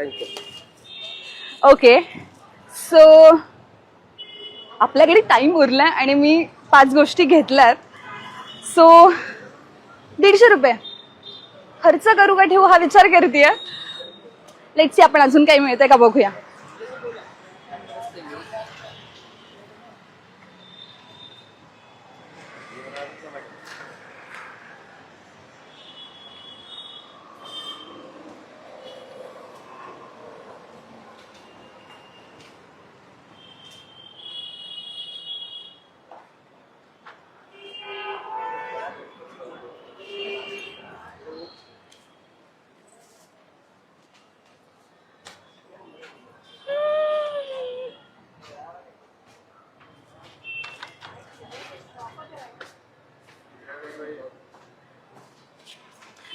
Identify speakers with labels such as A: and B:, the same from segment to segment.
A: Thank you
B: okay so आपल्याकडे time उरला आणि मी पाच गोष्टी घेतल्यात. सो दीडशे रुपये. खर्च करू का ठेवू हा विचार करते लेट सी आपण अजून काही मिळतंय का बघूया.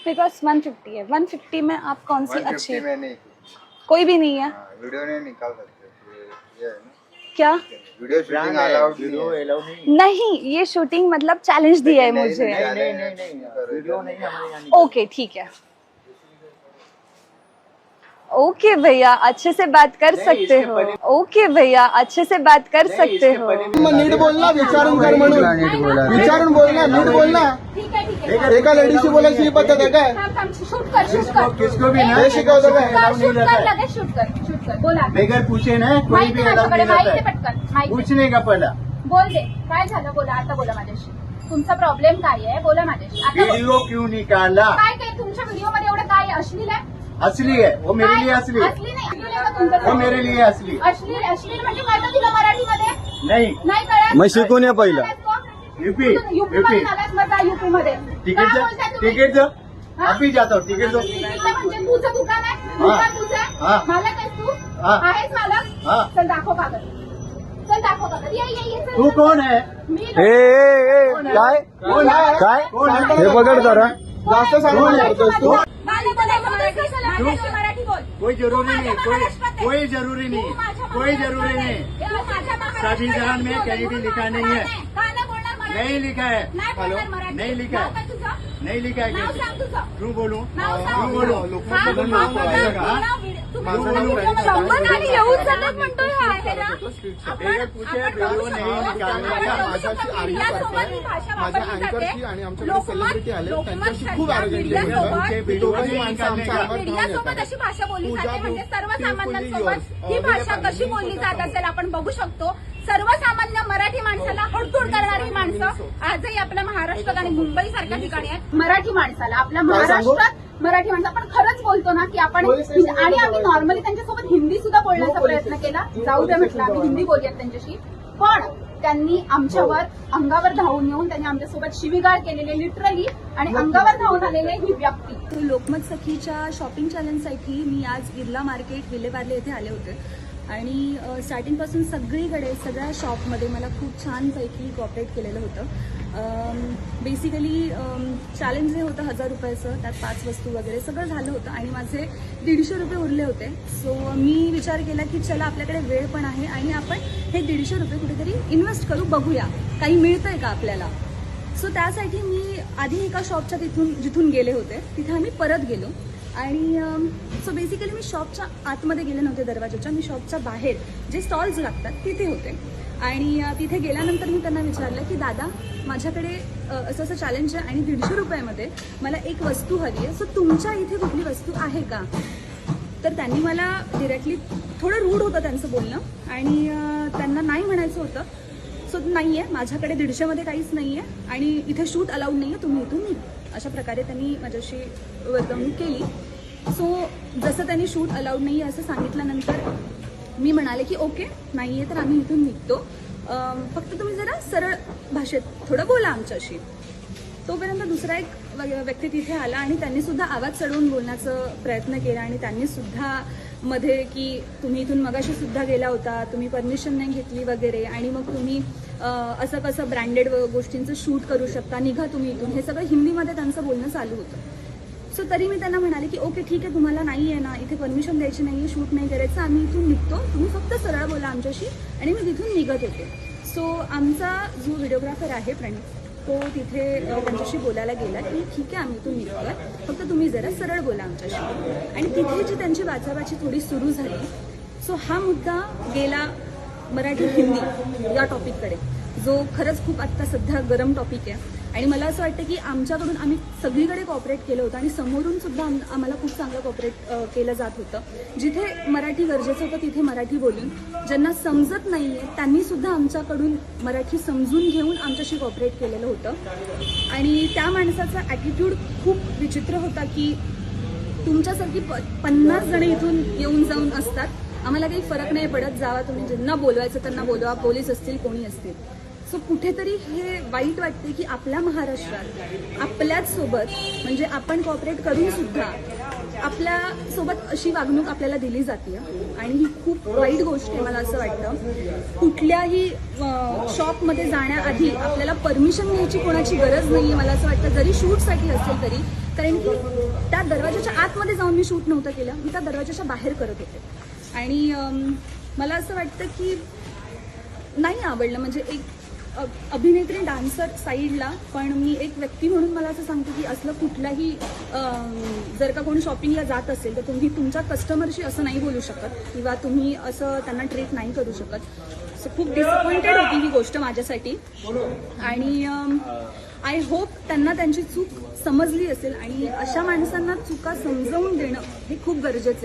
B: मेरे पास वन फिफ्टी है। वन फिफ्टी में आप कौन सी अच्छी
C: 150 में नहीं।
B: कोई भी नहीं है।
C: हाँ, वीडियो नहीं निकाल सकते। ये- ये है ना।
B: क्या?
C: वीडियो शूटिंग अलाउड नहीं है।
B: नहीं ये शूटिंग मतलब चैलेंज दिया है मुझे।
C: नहीं, नहीं, नहीं, वीडियो नहीं। हमारे यहाँ
B: ओके ठीक है। ओके भैया अच्छे से बात कर सकते हो। ओके भैया अच्छे से बात कर सकते हो।
D: नीट बोल ना विचारून कर म्हणून
C: नीट बोला।
D: विचारून बोल ना नीट बोल एका लेडीशी बोलायची ही पद्धत आहे काय?
E: शूट कर शूट कर.
F: किसको भी ना?
D: हे शिकवतो काय
E: कर शूट कर लगेच शूट कर शूट कर बोला.
F: बगैर पूछे ना कोई
E: माहिती
F: भी
E: माझ्याकडे
F: नहीं
E: माहिती पटकन
F: है
E: माहिती
F: का पहला
E: बोल दे काय झालं? बोला आता बोला माझ्याशी. तुमचा प्रॉब्लेम काय आहे? बोला माझ्याशी. आता बोल.
F: वीडियो क्यों निकाला?
E: काय काय? तुमच्या व्हिडिओ मध्ये एवढं काय अश्लील आहे?
F: असली है वो मेरे
E: काय?
F: लिए असली है
E: असली नाही. अश्लील आहे का तुमचं?
F: वो मेरे लिए असली
E: अश्लील अश्लील म्हणजे कळतं तुला मराठीमध्ये?
F: नहीं.
E: नाही कळत?
D: मग शिकून ये पहिलं.
F: UP
E: UP.
F: यूपी
E: मध्ये आलास मग जा युपी मध्ये
F: टिकट
E: काय बोलताय तुम्ही?
F: टिकट दो
E: हा?
F: अभी जाता हूँ टिकट दो
E: तिकीटला म्हणजे तुझं दुकान आहे दुकान तुझं
F: हा.
E: आहे मालक आहेस तू?
F: हा.
E: आहेस मालक?
F: हा.
E: चल दाखव कागद. चल दाखव कागद. ये ये ये चल,
F: तू
E: चल.
F: कौन है
E: मी
D: काय?
F: कौन है
D: काय?
F: कौन है
D: हे पकड जरा. जास्त तू
E: मराठी मराठी बोल.
F: कोई जरूरी नहीं कोई
E: आहे.
F: कोई जरूरी नहीं कोई जरूरी
E: आहे.
F: नहीं. संविधान में
E: आहे.
F: कहीं भी लिखा नहीं है।
E: का नाही
F: लिखा है
E: मराठी.
F: नहीं लिखा है नहीं लिखा है क्यों बोलूं. क्यों
E: तू बोला.
D: माझ्या अँकरशी आणि आमच्याकडे सेलिब्रिटी आले त्यांच्याशी खूप
E: अशी भाषा बोलली जाते. म्हणजे सर्वसामान्यांसोबत. ही
D: अं,
E: भाषा कशी बोलली जात असेल आपण बघू शकतो. सर्वसामान्य मराठी माणसाला हडतूड करणारी माणसं आजही आपल्या महाराष्ट्रात आणि मुंबई सारख्या ठिकाणी आहेत. मराठी माणसाला आपल्या? महाराष्ट्रात मराठी माणसं. आपण खरंच बोलतो ना की आपण आणि आम्ही. नॉर्मली त्यांच्यासोबत हिंदी सुद्धा बोलण्याचा प्रयत्न. केला. जाऊ दे म्हटलं आम्ही हिंदी बोलूयात त्यांच्याशी. पण त्यांनी आमच्यावर अंगावर धावून येऊन त्यांनी आमच्यासोबत शिवीगाळ केलेले लिटरली आणि अंगावर धावून आलेले ही व्यक्ती.
B: लोकमत सखीच्या शॉपिंग चॅलेंजसाठी मी आज बिर्ला मार्केट विलेपार्ले येथे आले होते. आणि स्टार्टिंगपासून सगळीकडे सगळ्या शॉपमध्ये मला खूप छानपैकी कॉपरेट केलेलं होतं. बेसिकली चॅलेंज जे होतं हजार रुपयाचं त्यात पाच वस्तू वगैरे सगळं झालं होतं आणि माझे दीडशे रुपये उरले होते. सो मी विचार केला की चला आपल्याकडे वेळ पण आहे आणि आपण हे दीडशे रुपये कुठेतरी इन्व्हेस्ट करू बघूया. काही मिळतंय का आपल्याला? सो त्यासाठी मी आधी एका शॉपच्या तिथून जिथून गेले होते तिथे आम्ही परत गेलो. आणि सो बेसिकली मी शॉपच्या आतमध्ये गेले नव्हते दरवाजाच्या. मी शॉपच्या बाहेर जे स्टॉल्स लागतात तिथे होते. आणि तिथे गेल्यानंतर मी त्यांना विचारलं की दादा माझ्याकडे असं असं चॅलेंज आहे आणि दीडशे रुपयामध्ये मला एक वस्तू हवी आहे. सो तुमच्या इथे कुठली वस्तू आहे का? तर त्यांनी मला डिरेक्टली थोडं रूढ होतं त्यांचं बोलणं. आणि त्यांना नाही म्हणायचं होतं. सो नाही आहे माझ्याकडे दीडशेमध्ये काहीच नाही आहे आणि इथे शूट अलाउड नाही आहे तुम्ही इथून निघा. अशा प्रकारे त्यांनी माझ्याशी वर्तवणूक केली. सो जसं त्यांनी शूट अलाउड नाही आहे असं सांगितल्यानंतर मी म्हणाले की ओके नाही आहे तर आम्ही इथून निघतो. फक्त तुम्ही जरा सरळ भाषेत थोडं बोला आमच्याशी. तोपर्यंत दुसरा एक व- व्यक्ती तिथे आला आणि त्यांनी सुद्धा आवाज चढवून बोलण्याचा प्रयत्न केला आणि त्यांनी सुद्धा मध्ये की तुम्ही इथून मगाशी सुद्धा गेला होता तुम्ही परमिशन नाही घेतली वगैरे आणि मग तुम्ही असं कसं ब्रँडेड गोष्टींचं शूट करू शकता निघा तुम्ही इथून. हे सगळं हिंदीमध्ये त्यांचं बोलणं चालू होतं. सो तरी मी त्यांना म्हणाले की ओके ठीक आहे तुम्हाला नाही आहे ना इथे परमिशन द्यायची नाही आहे शूट नाही करायचं आम्ही इथून निघतो तुम्ही फक्त सरळ बोला आमच्याशी आणि मी तिथून निघत होते सो आमचा जो व्हिडिओग्राफर आहे प्रणित तो तिथे त्यांच्याशी बोलायला गेला की ठीक आहे आम्ही इथून निघतोय. फक्त तुम्ही जरा सरळ बोला आमच्याशी. आणि तिथे जी त्यांची वाचावाची थोडी सुरू झाली सो हा मुद्दा गेला मराठी हिंदी या टॉपिककडे जो खरंच खूप आत्ता सध्या गरम टॉपिक आहे. आणि मला असं वाटतं की आमच्याकडून आम्ही सगळीकडे कॉपरेट केलं होतं आणि समोरून सुद्धा आम आम्हाला खूप चांगलं कॉपरेट केलं जात होतं. जिथे मराठी गरजेचं होतं तिथे मराठी बोलून. ज्यांना समजत नाही आहे त्यांनी सुद्धा आमच्याकडून मराठी समजून घेऊन आमच्याशी कॉपरेट केलेलं होतं. आणि त्या माणसाचा ॲटिट्यूड खूप विचित्र होता की तुमच्यासारखी प पन्नास जण इथून येऊन जाऊन असतात. आम्हाला काही फरक नाही पडत. जावा तुम्ही. ज्यांना बोलवायचं त्यांना बोलवा. पोलीस असतील कोणी असतील. सो कुठेतरी हे वाईट वाटते की आपल्या महाराष्ट्रात आपल्याच सोबत म्हणजे आपण कॉपरेट करून सुद्धा आपल्यासोबत अशी वागणूक आपल्याला दिली जाते आणि ही खूप वाईट गोष्ट आहे मला असं वाटतं. कुठल्याही शॉपमध्ये जाण्याआधी आपल्याला परमिशन घ्यायची कोणाची गरज नाही आहे मला असं वाटतं. जरी शूटसाठी असेल तरी. कारण की त्या दरवाजाच्या आतमध्ये जाऊन मी शूट नव्हतं केलं. मी त्या दरवाजाच्या बाहेर करत होते. आणि मला असं वाटतं की नाही आवडलं. म्हणजे एक अभिनेत्री डान्सर साईडला पण मी एक व्यक्ती म्हणून मला असं सांगते की असलं कुठलाही जर का कोणी शॉपिंगला जात असेल तर तुम्ही तुमच्या कस्टमरशी असं नाही बोलू शकत किंवा तुम्ही असं त्यांना ट्रीट नाही करू शकत. सो खूप डिसअपॉइंटेड होती ही गोष्ट माझ्यासाठी. आणि आय होप त्यांना त्यांची चूक समजली असेल आणि अशा माणसांना चुका समजवून देणं हे खूप गरजेचं आहे.